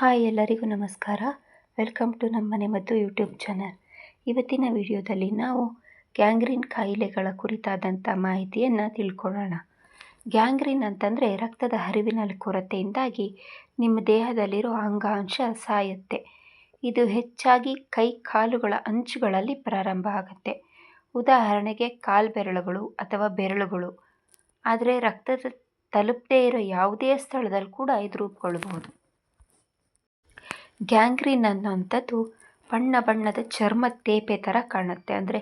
Hi ಎಲ್ಲರಿಗೂ ನಮಸ್ಕಾರ. Welcome to ನಮ್ಮ ಮನೆ ಮತ್ತು ಯೂಟ್ಯೂಬ್ ಚಾನಲ್. ಇವತ್ತಿನ ವಿಡಿಯೋದಲ್ಲಿ ನಾವು ಗ್ಯಾಂಗ್ರೀನ್ ಕಾಯಿಲೆಗಳ ಕುರಿತಾದಂಥ ಮಾಹಿತಿಯನ್ನು ತಿಳ್ಕೊಳ್ಳೋಣ. ಗ್ಯಾಂಗ್ರೀನ್ ಅಂತಂದರೆ ರಕ್ತದ ಹರಿವಿನ ಕೊರತೆಯಿಂದಾಗಿ ನಿಮ್ಮ ದೇಹದಲ್ಲಿರೋ ಅಂಗಾಂಶ ಸಾಯುತ್ತೆ. ಇದು ಹೆಚ್ಚಾಗಿ ಕೈ ಕಾಲುಗಳ ಅಂಚುಗಳಲ್ಲಿ ಪ್ರಾರಂಭ ಆಗುತ್ತೆ. ಉದಾಹರಣೆಗೆ ಕಾಲ್ಬೆರಳುಗಳು ಅಥವಾ ಬೆರಳುಗಳು. ಆದರೆ ರಕ್ತದ ತಲುಪದೇ ಇರೋ ಯಾವುದೇ ಸ್ಥಳದಲ್ಲಿ ಕೂಡ ಇದು ರೂಪುಗೊಳ್ಬಹುದು. ಗ್ಯಾಂಗ್ರೀನ್ ಅನ್ನೋವಂಥದ್ದು ಬಣ್ಣ ಬಣ್ಣದ ಚರ್ಮದ ತೇಪೆ ಥರ ಕಾಣುತ್ತೆ. ಅಂದರೆ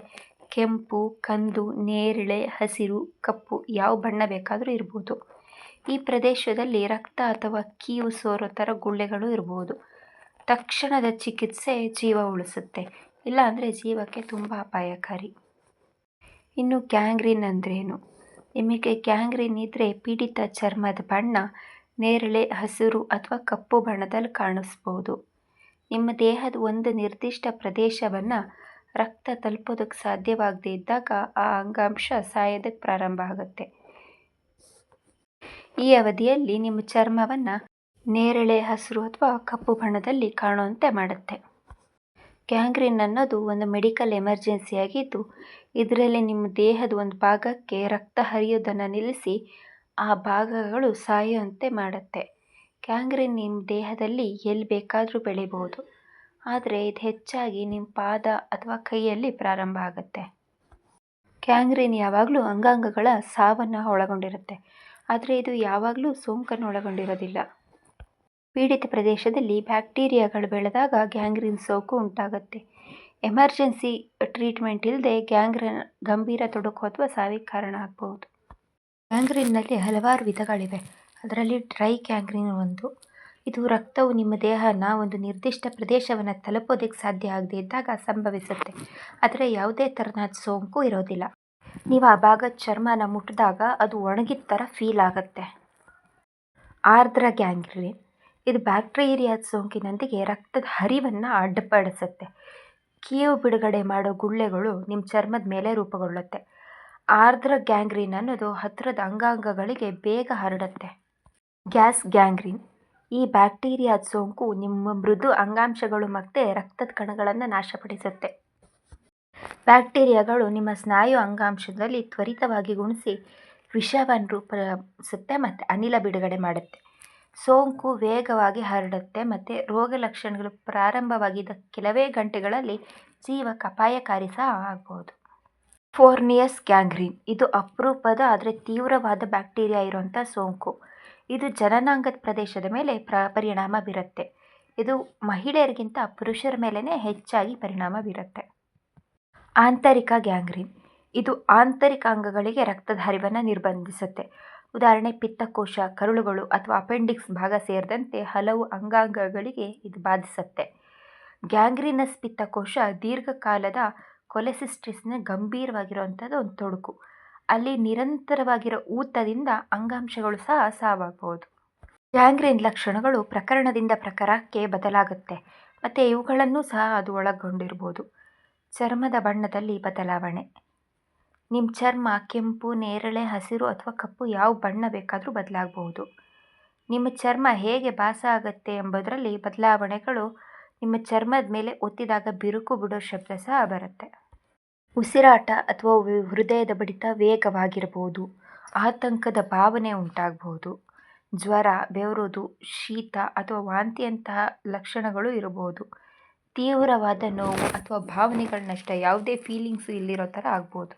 ಕೆಂಪು, ಕಂದು, ನೇರಳೆ, ಹಸಿರು, ಕಪ್ಪು ಯಾವ ಬಣ್ಣ ಬೇಕಾದರೂ ಇರ್ಬೋದು. ಈ ಪ್ರದೇಶದಲ್ಲಿ ರಕ್ತ ಅಥವಾ ಕೀವು ಸೋರೋ ಥರ ಗುಳ್ಳೆಗಳು ಇರ್ಬೋದು. ತಕ್ಷಣದ ಚಿಕಿತ್ಸೆ ಜೀವ ಉಳಿಸುತ್ತೆ. ಇಲ್ಲಾಂದರೆ ಜೀವಕ್ಕೆ ತುಂಬ ಅಪಾಯಕಾರಿ. ಇನ್ನು ಗ್ಯಾಂಗ್ರೀನ್ ಅಂದ್ರೇನು? ನಿಮಗೆ ಗ್ಯಾಂಗ್ರೀನ್ ಇದ್ದರೆ ಪೀಡಿತ ಚರ್ಮದ ಬಣ್ಣ ನೇರಳೆ, ಹಸಿರು ಅಥವಾ ಕಪ್ಪು ಬಣ್ಣದಲ್ಲಿ ಕಾಣಿಸ್ಬೋದು. ನಿಮ್ಮ ದೇಹದ ಒಂದು ನಿರ್ದಿಷ್ಟ ಪ್ರದೇಶವನ್ನ ರಕ್ತ ತಲುಪೋದಕ್ಕೆ ಸಾಧ್ಯವಾಗದೇ ಇದ್ದಾಗ ಆ ಅಂಗಾಂಶ ಸಾಯೋದಕ್ಕೆ ಪ್ರಾರಂಭ ಆಗುತ್ತೆ. ಈ ಅವಧಿಯಲ್ಲಿ ನಿಮ್ಮ ಚರ್ಮವನ್ನು ನೇರಳೆ ಹಸಿರು ಅಥವಾ ಕಪ್ಪು ಬಣ್ಣದಲ್ಲಿ ಕಾಣುವಂತೆ ಮಾಡುತ್ತೆ. ಗ್ಯಾಂಗ್ರೀನ್ ಅನ್ನೋದು ಒಂದು ಮೆಡಿಕಲ್ ಎಮರ್ಜೆನ್ಸಿ ಆಗಿದ್ದು, ಇದರಲ್ಲಿ ನಿಮ್ಮ ದೇಹದ ಒಂದು ಭಾಗಕ್ಕೆ ರಕ್ತ ಹರಿಯೋದನ್ನು ನಿಲ್ಲಿಸಿ ಆ ಭಾಗಗಳು ಸಾಯುವಂತೆ ಮಾಡುತ್ತೆ. ಗ್ಯಾಂಗ್ರೀನ್ ನಿಮ್ಮ ದೇಹದಲ್ಲಿ ಎಲ್ಲಿ ಬೇಕಾದರೂ ಬೆಳಿಬೋದು. ಆದರೆ ಇದು ಹೆಚ್ಚಾಗಿ ನಿಮ್ಮ ಪಾದ ಅಥವಾ ಕೈಯಲ್ಲಿ ಪ್ರಾರಂಭ ಆಗುತ್ತೆ. ಗ್ಯಾಂಗ್ರೀನ್ ಯಾವಾಗಲೂ ಅಂಗಾಂಗಗಳ ಸಾವನ್ನು ಒಳಗೊಂಡಿರುತ್ತೆ. ಆದರೆ ಇದು ಯಾವಾಗಲೂ ಸೋಂಕನ್ನು ಒಳಗೊಂಡಿರೋದಿಲ್ಲ. ಪೀಡಿತ ಪ್ರದೇಶದಲ್ಲಿ ಬ್ಯಾಕ್ಟೀರಿಯಾಗಳು ಬೆಳೆದಾಗ ಗ್ಯಾಂಗ್ರೀನ್ ಸೋಂಕು ಉಂಟಾಗುತ್ತೆ. ಎಮರ್ಜೆನ್ಸಿ ಟ್ರೀಟ್ಮೆಂಟ್ ಇಲ್ಲದೆ ಗ್ಯಾಂಗ್ರೀನ್ ಗಂಭೀರ ತೊಡಕು ಅಥವಾ ಸಾವಿಗೆ ಕಾರಣ ಆಗಬಹುದು. ಗ್ಯಾಂಗ್ರೀನ್ನಲ್ಲಿ ಹಲವಾರು ವಿಧಗಳಿವೆ. ಅದರಲ್ಲಿ ಡ್ರೈ ಕ್ಯಾಂಗ್ರೀನ್ ಒಂದು. ಇದು ರಕ್ತವು ನಿಮ್ಮ ದೇಹನ ಒಂದು ನಿರ್ದಿಷ್ಟ ಪ್ರದೇಶವನ್ನು ತಲುಪೋದಕ್ಕೆ ಸಾಧ್ಯ ಆಗದೇ ಇದ್ದಾಗ ಸಂಭವಿಸುತ್ತೆ. ಆದರೆ ಯಾವುದೇ ಥರನಾದ ಸೋಂಕು ಇರೋದಿಲ್ಲ. ನೀವು ಆ ಭಾಗದ ಚರ್ಮನ ಮುಟ್ಟಿದಾಗ ಅದು ಒಣಗಿದ ಥರ ಫೀಲ್ ಆಗುತ್ತೆ. ಆರ್ದ್ರ ಗ್ಯಾಂಗ್ರೀನ್. ಇದು ಬ್ಯಾಕ್ಟೀರಿಯಾದ ಸೋಂಕಿನೊಂದಿಗೆ ರಕ್ತದ ಹರಿವನ್ನು ಅಡ್ಡಪಡಿಸುತ್ತೆ. ಕೀವು ಬಿಡುಗಡೆ ಮಾಡೋ ಗುಳ್ಳೆಗಳು ನಿಮ್ಮ ಚರ್ಮದ ಮೇಲೆ ರೂಪುಗೊಳ್ಳುತ್ತೆ. ಆರ್ದ್ರ ಗ್ಯಾಂಗ್ರೀನ್ ಅನ್ನೋದು ಹತ್ತಿರದ ಅಂಗಾಂಗಗಳಿಗೆ ಬೇಗ ಹರಡುತ್ತೆ. Gas gangrene. ಈ ಬ್ಯಾಕ್ಟೀರಿಯಾದ ಸೋಂಕು ನಿಮ್ಮ ಮೃದು ಅಂಗಾಂಶಗಳು ಮತ್ತು ರಕ್ತದ ಕಣಗಳನ್ನು ನಾಶಪಡಿಸುತ್ತೆ. ಬ್ಯಾಕ್ಟೀರಿಯಾಗಳು ನಿಮ್ಮ ಸ್ನಾಯು ಅಂಗಾಂಶದಲ್ಲಿ ತ್ವರಿತವಾಗಿ ಗುಣಿಸಿ ವಿಷವನ್ನು ರೂಪಿಸುತ್ತೆ ಮತ್ತು ಅನಿಲ ಬಿಡುಗಡೆ ಮಾಡುತ್ತೆ. ಸೋಂಕು ವೇಗವಾಗಿ ಹರಡುತ್ತೆ ಮತ್ತು ರೋಗ ಲಕ್ಷಣಗಳು ಪ್ರಾರಂಭವಾಗಿದ್ದ ಕೆಲವೇ ಗಂಟೆಗಳಲ್ಲಿ ಜೀವಕ್ಕೆ ಅಪಾಯಕಾರಿ ಸಹ ಆಗ್ಬೋದು. Fournier's gangrene. ಇದು ಅಪರೂಪದ, ಆದರೆ ತೀವ್ರವಾದ ಬ್ಯಾಕ್ಟೀರಿಯಾ ಇರುವಂಥ ಸೋಂಕು. ಇದು ಜನನಾಂಗದ ಪ್ರದೇಶದ ಮೇಲೆ ಪ್ರ, ಪರಿಣಾಮ ಬೀರುತ್ತೆ. ಇದು ಮಹಿಳೆಯರಿಗಿಂತ ಪುರುಷರ ಮೇಲೇ ಹೆಚ್ಚಾಗಿ ಪರಿಣಾಮ ಬೀರುತ್ತೆ. ಆಂತರಿಕ ಗ್ಯಾಂಗ್ರೀನ್. ಇದು ಆಂತರಿಕ ಅಂಗಗಳಿಗೆ ರಕ್ತದ ಹರಿವನ್ನು ನಿರ್ಬಂಧಿಸುತ್ತೆ. ಉದಾಹರಣೆ, ಪಿತ್ತಕೋಶ, ಕರುಳುಗಳು ಅಥವಾ ಅಪೆಂಡಿಕ್ಸ್ ಭಾಗ ಸೇರಿದಂತೆ ಹಲವು ಅಂಗಾಂಗಗಳಿಗೆ ಇದು ಬಾಧಿಸುತ್ತೆ. ಗ್ಯಾಂಗ್ರೀನಸ್ ಪಿತ್ತಕೋಶ ದೀರ್ಘಕಾಲದ ಕೊಲೆಸಿಸ್ಟಿಸ್ನ ಗಂಭೀರವಾಗಿರುವಂಥದ್ದು ಒಂದು ತೊಡಕು. ಅಲ್ಲಿ ನಿರಂತರವಾಗಿರೋ ಊತದಿಂದ ಅಂಗಾಂಶಗಳು ಸಹ ಸಾವಾಗಬಹುದು ಗ್ಯಾಂಗ್ರೀನ್ ಲಕ್ಷಣಗಳು ಪ್ರಕರಣದಿಂದ ಪ್ರಕರಕ್ಕೆ ಬದಲಾಗುತ್ತೆ. ಮತ್ತು ಇವುಗಳನ್ನು ಸಹ ಅದು ಒಳಗೊಂಡಿರ್ಬೋದು. ಚರ್ಮದ ಬಣ್ಣದಲ್ಲಿ ಬದಲಾವಣೆ. ನಿಮ್ಮ ಚರ್ಮ, ಕೆಂಪು, ನೇರಳೆ, ಹಸಿರು ಅಥವಾ ಕಪ್ಪು ಯಾವ ಬಣ್ಣ ಬೇಕಾದರೂ ಬದಲಾಗಬಹುದು. ನಿಮ್ಮ ಚರ್ಮ ಹೇಗೆ ಭಾಸ ಆಗುತ್ತೆ ಎಂಬುದರಲ್ಲಿ ಬದಲಾವಣೆಗಳು ನಿಮ್ಮ ಚರ್ಮದ ಮೇಲೆ ಒತ್ತಿದಾಗ ಬಿರುಕು ಬಿಡೋ ಶಬ್ದ ಸಹ ಬರುತ್ತೆ. ಉಸಿರಾಟ ಅಥವಾ ಹೃದಯದ ಬಡಿತ ವೇಗವಾಗಿರಬಹುದು. ಆತಂಕದ ಭಾವನೆ ಉಂಟಾಗಬಹುದು. ಜ್ವರ, ಬೆವರೋದು, ಶೀತ ಅಥವಾ ವಾಂತಿಯಂತಹ ಲಕ್ಷಣಗಳು ಇರಬಹುದು. ತೀವ್ರವಾದ ನೋವು ಅಥವಾ ಭಾವನೆಗಳನ್ನಷ್ಟೇ ಯಾವುದೇ ಫೀಲಿಂಗ್ಸು ಇಲ್ಲಿರೋ ಥರ ಆಗ್ಬೋದು.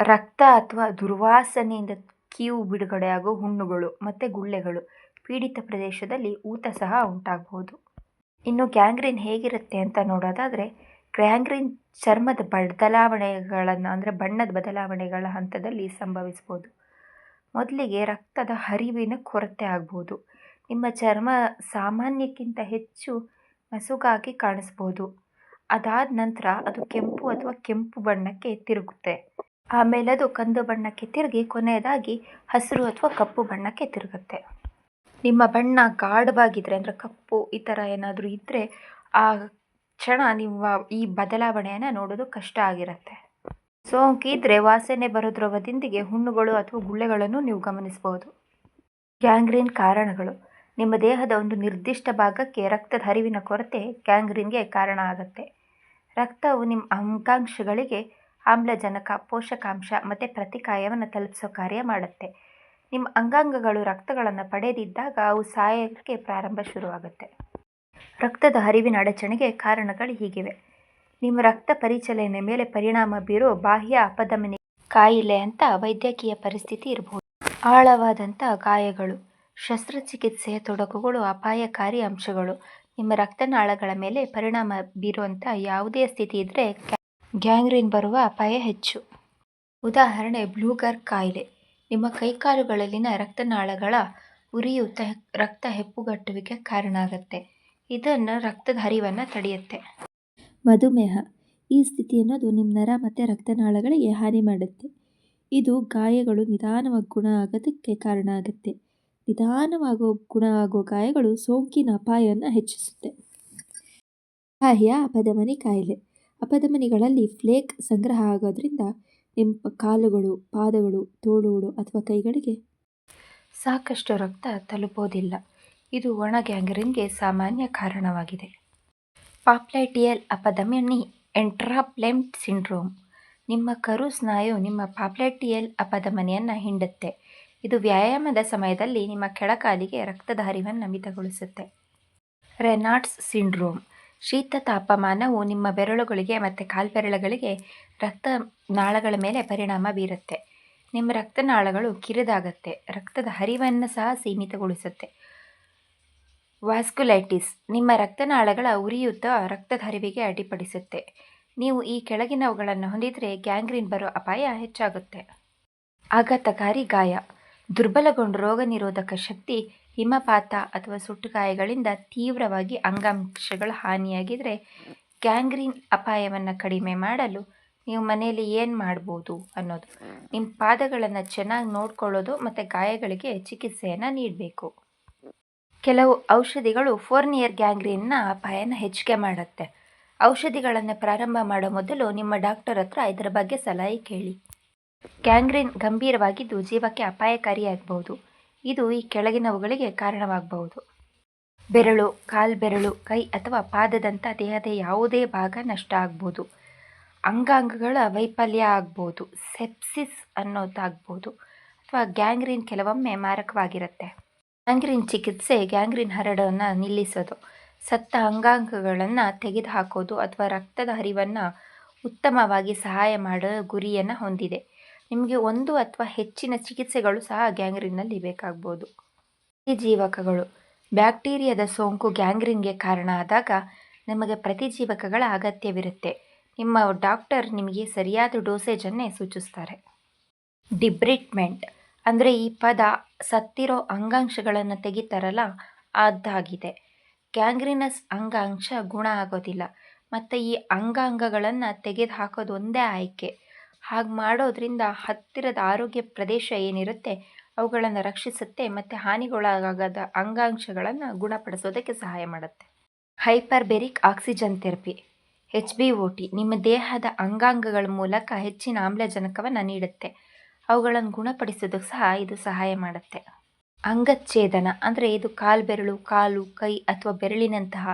ರಕ್ತ ಅಥವಾ ದುರ್ವಾಸನೆಯಿಂದ ಕೀವು ಬಿಡುಗಡೆಯಾಗೋ ಹುಣ್ಣುಗಳು ಮತ್ತು ಗುಳ್ಳೆಗಳು ಪೀಡಿತ ಪ್ರದೇಶದಲ್ಲಿ ಊತ ಸಹ ಉಂಟಾಗಬಹುದು. ಇನ್ನು ಗ್ಯಾಂಗ್ರೀನ್ ಹೇಗಿರುತ್ತೆ ಅಂತ ನೋಡೋದಾದರೆ ಗ್ಯಾಂಗ್ರೀನ್ ಚರ್ಮದ ಬದಲಾವಣೆಗಳನ್ನು, ಅಂದರೆ ಬಣ್ಣದ ಬದಲಾವಣೆಗಳ ಹಂತದಲ್ಲಿ ಸಂಭವಿಸ್ಬೋದು. ಮೊದಲಿಗೆ ರಕ್ತದ ಹರಿವಿನ ಕೊರತೆ ಆಗ್ಬೋದು. ನಿಮ್ಮ ಚರ್ಮ ಸಾಮಾನ್ಯಕ್ಕಿಂತ ಹೆಚ್ಚು ಮಸುಗಾಗಿ ಕಾಣಿಸ್ಬೋದು. ಅದಾದ ನಂತರ ಅದು ಕೆಂಪು ಅಥವಾ ಕೆಂಪು ಬಣ್ಣಕ್ಕೆ ತಿರುಗುತ್ತೆ. ಆಮೇಲೆ ಅದು ಕಂದು ಬಣ್ಣಕ್ಕೆ ತಿರುಗಿ, ಕೊನೆಯದಾಗಿ ಹಸಿರು ಅಥವಾ ಕಪ್ಪು ಬಣ್ಣಕ್ಕೆ ತಿರುಗುತ್ತೆ. ನಿಮ್ಮ ಬಣ್ಣ ಗಾಢವಾಗಿದ್ದರೆ ಅಂದರೆ ಕಪ್ಪು ಈ ಥರ ಏನಾದರೂ ಇದ್ದರೆ ಆ ಕ್ಷಣ ನಿಮ್ಮ ಈ ಬದಲಾವಣೆಯನ್ನು ನೋಡೋದು ಕಷ್ಟ ಆಗಿರುತ್ತೆ. ಸೋಂಕಿದ್ರೆ ವಾಸನೆ ಬರೋದ್ರವದಿಂದಿಗೆ ಹುಣ್ಣುಗಳು ಅಥವಾ ಗುಳ್ಳೆಗಳನ್ನು ನೀವು ಗಮನಿಸಬಹುದು ಗ್ಯಾಂಗ್ರೀನ್ ಕಾರಣಗಳು. ನಿಮ್ಮ ದೇಹದ ಒಂದು ನಿರ್ದಿಷ್ಟ ಭಾಗಕ್ಕೆ ರಕ್ತದ ಹರಿವಿನ ಕೊರತೆ ಗ್ಯಾಂಗ್ರೀನ್ಗೆ ಕಾರಣ ಆಗುತ್ತೆ. ರಕ್ತವು ನಿಮ್ಮ ಅಂಗಾಂಶಗಳಿಗೆ ಆಮ್ಲಜನಕ, ಪೋಷಕಾಂಶ ಮತ್ತು ಪ್ರತಿಕಾಯವನ್ನು ತಲುಪಿಸೋ ಕಾರ್ಯ ಮಾಡುತ್ತೆ. ನಿಮ್ಮ ಅಂಗಾಂಗಗಳು ರಕ್ತಗಳನ್ನು ಪಡೆದಿದ್ದಾಗ ಅವು ಸಾಯಕ್ಕೆ ಪ್ರಾರಂಭ ಶುರುವಾಗುತ್ತೆ. ರಕ್ತದ ಹರಿವಿನ ಅಡಚಣೆಗೆ ಕಾರಣಗಳು ಹೀಗಿವೆ. ನಿಮ್ಮ ರಕ್ತ ಪರಿಚಲನೆ ಮೇಲೆ ಪರಿಣಾಮ ಬೀರೋ ಬಾಹ್ಯ ಅಪಧಮನಿ, ಕಾಯಿಲೆ ಅಂತ ವೈದ್ಯಕೀಯ ಪರಿಸ್ಥಿತಿ ಇರಬಹುದು ಆಳವಾದಂಥ ಗಾಯಗಳು ಶಸ್ತ್ರಚಿಕಿತ್ಸೆಯ ತೊಡಕುಗಳು ಅಪಾಯಕಾರಿ ಅಂಶಗಳು. ನಿಮ್ಮ ರಕ್ತನಾಳಗಳ ಮೇಲೆ ಪರಿಣಾಮ ಬೀರುವಂಥ ಯಾವುದೇ ಸ್ಥಿತಿ ಇದ್ದರೆ ಗ್ಯಾಂಗ್ರೀನ್ ಬರುವ ಅಪಾಯ ಹೆಚ್ಚು. ಉದಾಹರಣೆ, ಬ್ಲೂಗರ್ ಕಾಯಿಲೆ. ನಿಮ್ಮ ಕೈಕಾಲುಗಳಲ್ಲಿನ ರಕ್ತನಾಳಗಳ ಉರಿಯೂತ ರಕ್ತ ಹೆಪ್ಪುಗಟ್ಟುವಿಕೆ ಕಾರಣ ಆಗುತ್ತೆ. ಇದನ್ನು ರಕ್ತದ ಹರಿವನ್ನು ತಡೆಯುತ್ತೆ. ಮಧುಮೇಹ. ಈ ಸ್ಥಿತಿ ಅನ್ನೋದು ನಿಮ್ಮ ನರ ಮತ್ತು ರಕ್ತನಾಳಗಳಿಗೆ ಹಾನಿ ಮಾಡುತ್ತೆ. ಇದು ಗಾಯಗಳು ನಿಧಾನವಾಗಿ ಗುಣ ಆಗೋದಕ್ಕೆ ಕಾರಣ ಆಗುತ್ತೆ. ನಿಧಾನವಾಗೋ ಗುಣ ಆಗೋ ಗಾಯಗಳು ಸೋಂಕಿನ ಅಪಾಯವನ್ನು ಹೆಚ್ಚಿಸುತ್ತೆ. ಬಾಹ್ಯ ಅಪಧಮನಿ ಕಾಯಿಲೆ. ಅಪಧಮನಿಗಳಲ್ಲಿ ಫ್ಲೇಕ್ ಸಂಗ್ರಹ ಆಗೋದ್ರಿಂದ ನಿಮ್ಮ ಕಾಲುಗಳು, ಪಾದಗಳು, ತೋಳುಗಳು ಅಥವಾ ಕೈಗಳಿಗೆ ಸಾಕಷ್ಟು ರಕ್ತ ತಲುಪೋದಿಲ್ಲ. ಇದು ಒಣ ಗ್ಯಾಂಗ್ರೀನ್ಗೆ ಸಾಮಾನ್ಯ ಕಾರಣವಾಗಿದೆ. ಪಾಪ್ಲೈಟಿಯಲ್ ಅಪಧಮನಿ ಎಂಟ್ರಾಪ್ಲೆಮ್ಟ್ ಸಿಂಡ್ರೋಮ್. ನಿಮ್ಮ ಕರು ಸ್ನಾಯು ನಿಮ್ಮ ಪಾಪ್ಲೈಟಿಯಲ್ ಅಪಧಮನಿಯನ್ನು ಹಿಂಡುತ್ತೆ. ಇದು ವ್ಯಾಯಾಮದ ಸಮಯದಲ್ಲಿ ನಿಮ್ಮ ಕೆಳಕಾಲಿಗೆ ರಕ್ತದ ಹರಿವನ್ನು ಮಿತಗೊಳಿಸುತ್ತೆ. ರೆನಾಟ್ಸ್ ಸಿಂಡ್ರೋಮ್. ಶೀತ ತಾಪಮಾನವು ನಿಮ್ಮ ಬೆರಳುಗಳಿಗೆ ಮತ್ತು ಕಾಲ್ಬೆರಳುಗಳಿಗೆ ರಕ್ತ ನಾಳಗಳ ಮೇಲೆ ಪರಿಣಾಮ ಬೀರುತ್ತೆ. ನಿಮ್ಮ ರಕ್ತನಾಳಗಳು ಕಿರಿದಾಗತ್ತೆ. ರಕ್ತದ ಹರಿವನ್ನು ಸಹ ಸೀಮಿತಗೊಳಿಸುತ್ತೆ. ವಾಸ್ಕುಲೈಟಿಸ್ ನಿಮ್ಮ ರಕ್ತನಾಳಗಳ ಉರಿಯೂತ ರಕ್ತದ ಹರಿವಿಗೆ ಅಡ್ಡಿಪಡಿಸುತ್ತೆ. ನೀವು ಈ ಕೆಳಗಿನವುಗಳನ್ನು ಹೊಂದಿದರೆ ಗ್ಯಾಂಗ್ರೀನ್ ಬರೋ ಅಪಾಯ ಹೆಚ್ಚಾಗುತ್ತೆ. ಆಘಾತಕಾರಿ ಗಾಯ, ದುರ್ಬಲಗೊಂಡ ರೋಗ ನಿರೋಧಕ ಶಕ್ತಿ, ಹಿಮಪಾತ ಅಥವಾ ಸುಟ್ಟು ಗಾಯಗಳಿಂದ ತೀವ್ರವಾಗಿ ಅಂಗಾಂಶಗಳ ಹಾನಿಯಾಗಿದ್ದರೆ ಗ್ಯಾಂಗ್ರೀನ್ ಅಪಾಯವನ್ನು ಕಡಿಮೆ ಮಾಡಲು ನೀವು ಮನೆಯಲ್ಲಿ ಏನು ಮಾಡ್ಬೋದು ಅನ್ನೋದು. ನಿಮ್ಮ ಪಾದಗಳನ್ನು ಚೆನ್ನಾಗಿ ನೋಡ್ಕೊಳ್ಳೋದು ಮತ್ತು ಗಾಯಗಳಿಗೆ ಚಿಕಿತ್ಸೆಯನ್ನು ನೀಡಬೇಕು. ಕೆಲವು ಔಷಧಿಗಳು ಫೋರ್ನಿಯರ್ ಗ್ಯಾಂಗ್ರೀನ್ನ ಅಪಾಯನ ಹೆಚ್ಚಿಗೆ ಮಾಡುತ್ತೆ. ಔಷಧಿಗಳನ್ನು ಪ್ರಾರಂಭ ಮಾಡೋ ಮೊದಲು ನಿಮ್ಮ ಡಾಕ್ಟರ್ ಹತ್ರ ಇದರ ಬಗ್ಗೆ ಸಲಹೆ ಕೇಳಿ. ಗ್ಯಾಂಗ್ರೀನ್ ಗಂಭೀರವಾಗಿದ್ದು ಜೀವಕ್ಕೆ ಅಪಾಯಕಾರಿಯಾಗಬಹುದು. ಇದು ಈ ಕೆಳಗಿನವುಗಳಿಗೆ ಕಾರಣವಾಗಬಹುದು. ಬೆರಳು ಕಾಲ್ಬೆರಳು ಕೈ ಅಥವಾ ಪಾದದಂಥ ದೇಹದ ಯಾವುದೇ ಭಾಗ ನಷ್ಟ ಆಗ್ಬೋದು. ಅಂಗಾಂಗಗಳ ವೈಫಲ್ಯ ಆಗ್ಬೋದು. ಸೆಪ್ಸಿಸ್ ಅನ್ನೋದಾಗ್ಬೋದು. ಅಥವಾ ಗ್ಯಾಂಗ್ರೀನ್ ಕೆಲವೊಮ್ಮೆ ಮಾರಕವಾಗಿರುತ್ತೆ. ಗ್ಯಾಂಗ್ರೀನ್ ಚಿಕಿತ್ಸೆ ಗ್ಯಾಂಗ್ರೀನ್ ಹರಡವನ್ನು ನಿಲ್ಲಿಸೋದು. ಸತ್ತ ಅಂಗಾಂಗಗಳನ್ನು ತೆಗೆದುಹಾಕೋದು ಅಥವಾ ರಕ್ತದ ಹರಿವನ್ನು ಉತ್ತಮವಾಗಿ ಸಹಾಯ ಮಾಡೋ ಗುರಿಯನ್ನು ಹೊಂದಿದೆ. ನಿಮಗೆ ಒಂದು ಅಥವಾ ಹೆಚ್ಚಿನ ಚಿಕಿತ್ಸೆಗಳು ಸಹ ಗ್ಯಾಂಗ್ರೀನ್ನಲ್ಲಿ ಬೇಕಾಗ್ಬೋದು. ಪ್ರತಿಜೀವಕಗಳು ಬ್ಯಾಕ್ಟೀರಿಯಾದ ಸೋಂಕು ಗ್ಯಾಂಗ್ರೀನ್ಗೆ ಕಾರಣ ಆದಾಗ ನಿಮಗೆ ಪ್ರತಿಜೀವಕಗಳ ಅಗತ್ಯವಿರುತ್ತೆ. ನಿಮ್ಮ ಡಾಕ್ಟರ್ ನಿಮಗೆ ಸರಿಯಾದ ಡೋಸೇಜನ್ನೇ ಸೂಚಿಸ್ತಾರೆ. ಡಿಬ್ರಿಟ್ಮೆಂಟ್. ಅಂದರೆ ಈ ಪದ ಸತ್ತಿರೋ ಅಂಗಾಂಶಗಳನ್ನು ತೆಗಿತಾರಲ್ಲ ಅದಾಗಿದೆ ಕ್ಯಾಂಗ್ರಿನಸ್ ಅಂಗಾಂಶ ಗುಣ ಆಗೋದಿಲ್ಲ. ಮತ್ತು ಈ ಅಂಗಾಂಗಗಳನ್ನು ತೆಗೆದು ಹಾಕೋದು ಒಂದೇ ಆಯ್ಕೆ. ಹಾಗೆ ಮಾಡೋದ್ರಿಂದ ಹತ್ತಿರದ ಆರೋಗ್ಯ ಪ್ರದೇಶ ಏನಿರುತ್ತೆ, ಅವುಗಳನ್ನು ರಕ್ಷಿಸುತ್ತೆ, ಮತ್ತು ಹಾನಿಗೊಳಗಾಗದ ಅಂಗಾಂಶಗಳನ್ನು ಗುಣಪಡಿಸೋದಕ್ಕೆ ಸಹಾಯ ಮಾಡುತ್ತೆ. Hyperbaric oxygen therapy, H B O T, ನಿಮ್ಮ ದೇಹದ ಅಂಗಾಂಗಗಳ ಮೂಲಕ ಹೆಚ್ಚಿನ ಆಮ್ಲಜನಕವನ್ನು ನೀಡುತ್ತೆ. ಅವುಗಳನ್ನು ಗುಣಪಡಿಸೋದಕ್ಕೆ ಸಹ ಇದು ಸಹಾಯ ಮಾಡುತ್ತೆ. ಅಂಗಚ್ಛೇದನ ಅಂದರೆ ಇದು ಕಾಲ್ಬೆರಳು ಕಾಲು, ಕೈ ಅಥವಾ ಬೆರಳಿನಂತಹ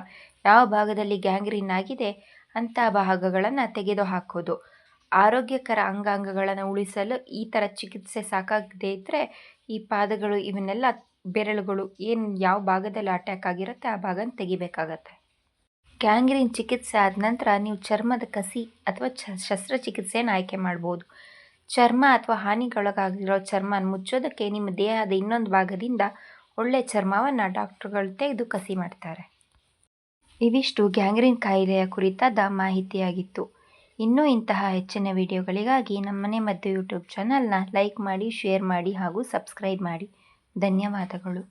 ಯಾವ ಭಾಗದಲ್ಲಿ ಗ್ಯಾಂಗ್ರೀನ್ ಆಗಿದೆ ಅಂತಹ ಭಾಗಗಳನ್ನು ತೆಗೆದುಹಾಕೋದು ಆರೋಗ್ಯಕರ ಅಂಗಾಂಗಗಳನ್ನು ಉಳಿಸಲು ಈ ಥರ ಚಿಕಿತ್ಸೆ ಸಾಕಾಗದೇ ಇದ್ದರೆ ಈ ಪಾದಗಳು ಇವನ್ನೆಲ್ಲ ಬೆರಳುಗಳು ಏನು ಯಾವ ಭಾಗದಲ್ಲಿ ಅಟ್ಯಾಕ್ ಆಗಿರುತ್ತೆ ಆ ಭಾಗನ ತೆಗಿಬೇಕಾಗತ್ತೆ. ಗ್ಯಾಂಗ್ರೀನ್ ಚಿಕಿತ್ಸೆ ಆದ ನಂತರ ನೀವು ಚರ್ಮದ ಕಸಿ ಅಥವಾ ಶಸ್ತ್ರಚಿಕಿತ್ಸೆಯನ್ನು ಆಯ್ಕೆ ಮಾಡ್ಬೋದು. ಚರ್ಮ ಅಥವಾ ಹಾನಿಗೊಳಗಾಗಿರೋ ಚರ್ಮನ ಮುಚ್ಚೋದಕ್ಕೆ ನಿಮ್ಮ ದೇಹದ ಇನ್ನೊಂದು ಭಾಗದಿಂದ ಒಳ್ಳೆ ಚರ್ಮವನ್ನು ಡಾಕ್ಟ್ರುಗಳು ತೆಗೆದು ಕಸಿ ಮಾಡ್ತಾರೆ. ಇವಿಷ್ಟು ಗ್ಯಾಂಗ್ರೀನ್ ಕಾಯಿಲೆಯ ಕುರಿತಾದ ಮಾಹಿತಿಯಾಗಿತ್ತು. ಇನ್ನೂ ಇಂತಹ ಹೆಚ್ಚಿನ ವಿಡಿಯೋಗಳಿಗಾಗಿ ನಮ್ಮನೆ ಮದ್ದು ಯೂಟ್ಯೂಬ್ ಚಾನಲ್ನ ಲೈಕ್ ಮಾಡಿ, ಶೇರ್ ಮಾಡಿ ಹಾಗೂ ಸಬ್ಸ್ಕ್ರೈಬ್ ಮಾಡಿ. ಧನ್ಯವಾದಗಳು.